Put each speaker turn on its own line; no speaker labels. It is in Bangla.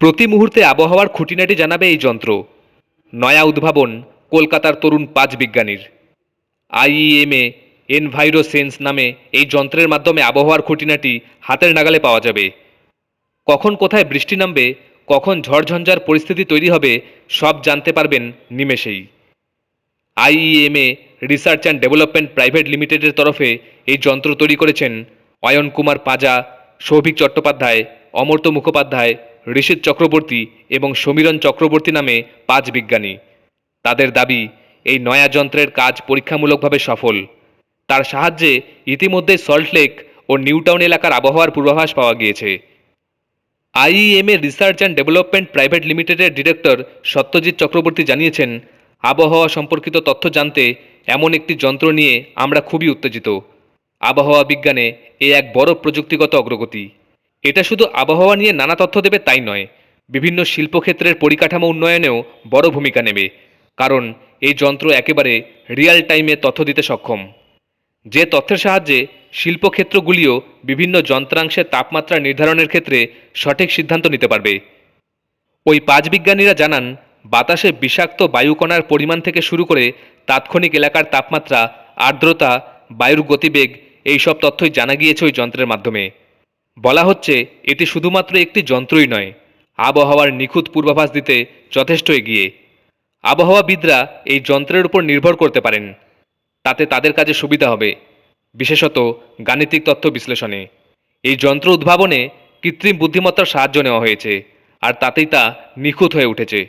প্রতি মুহূর্তে আবহাওয়ার খুঁটিনাটি জানাবে এই যন্ত্র। নয়া উদ্ভাবন, কলকাতার তরুণ পাঁচ বিজ্ঞানীর। আইইএমএ এনভাইরো সেন্স নামে এই যন্ত্রের মাধ্যমে আবহাওয়ার খুঁটিনাটি হাতের নাগালে পাওয়া যাবে। কখন কোথায় বৃষ্টি নামবে, কখন ঝড়ঝঞ্ঝার পরিস্থিতি তৈরি হবে, সব জানতে পারবেন নিমেষেই। IEMA research and development private লিমিটেডের তরফে এই যন্ত্র তৈরি করেছেন অয়ন কুমার পাজা, সৌভিক চট্টোপাধ্যায় অমর্ত মুখোপাধ্যায় ঋষিত চক্রবর্তী এবং সমীরণ চক্রবর্তী নামে পাঁচ বিজ্ঞানী। তাদের দাবি, এই নয়া যন্ত্রের কাজ পরীক্ষামূলকভাবে সফল। তার সাহায্যে ইতিমধ্যে সল্টলেক ও নিউটাউন এলাকার আবহাওয়ার পূর্বাভাস পাওয়া গিয়েছে। IEMA research and development private লিমিটেডের ডিরেক্টর সত্যজিৎ চক্রবর্তী জানিয়েছেন, আবহাওয়া সম্পর্কিত তথ্য জানতে এমন একটি যন্ত্র নিয়ে আমরা খুবই উত্তেজিত। আবহাওয়া বিজ্ঞানে এ এক বড় প্রযুক্তিগত অগ্রগতি। এটা শুধু আবহাওয়া নিয়ে নানা তথ্য দেবে তাই নয়, বিভিন্ন শিল্পক্ষেত্রের পরিকাঠামো উন্নয়নেও বড় ভূমিকা নেবে, কারণ এই যন্ত্র একেবারে রিয়াল টাইমে তথ্য দিতে সক্ষম। যে তথ্যের সাহায্যে শিল্পক্ষেত্রগুলিও বিভিন্ন যন্ত্রাংশের তাপমাত্রা নির্ধারণের ক্ষেত্রে সঠিক সিদ্ধান্ত নিতে পারবে। ওই পাঁচ বিজ্ঞানীরা জানান, বাতাসে বিষাক্ত বায়ুকণার পরিমাণ থেকে শুরু করে তাৎক্ষণিক এলাকার তাপমাত্রা, আর্দ্রতা, বায়ুর গতিবেগ, এইসব তথ্যই জানা গিয়েছে ওই যন্ত্রের মাধ্যমে। বলা হচ্ছে, এটি শুধুমাত্র একটি যন্ত্রই নয়, আবহাওয়ার নিখুঁত পূর্বাভাস দিতে যথেষ্ট এগিয়ে। আবহাওয়াবিদরা এই যন্ত্রের উপর নির্ভর করতে পারেন, তাতে তাদের কাজে সুবিধা হবে, বিশেষত গাণিতিক তথ্য বিশ্লেষণে। এই যন্ত্র উদ্ভাবনে কৃত্রিম বুদ্ধিমত্তার সাহায্য নেওয়া হয়েছে, আর তাতেই তা নিখুঁত হয়ে উঠেছে।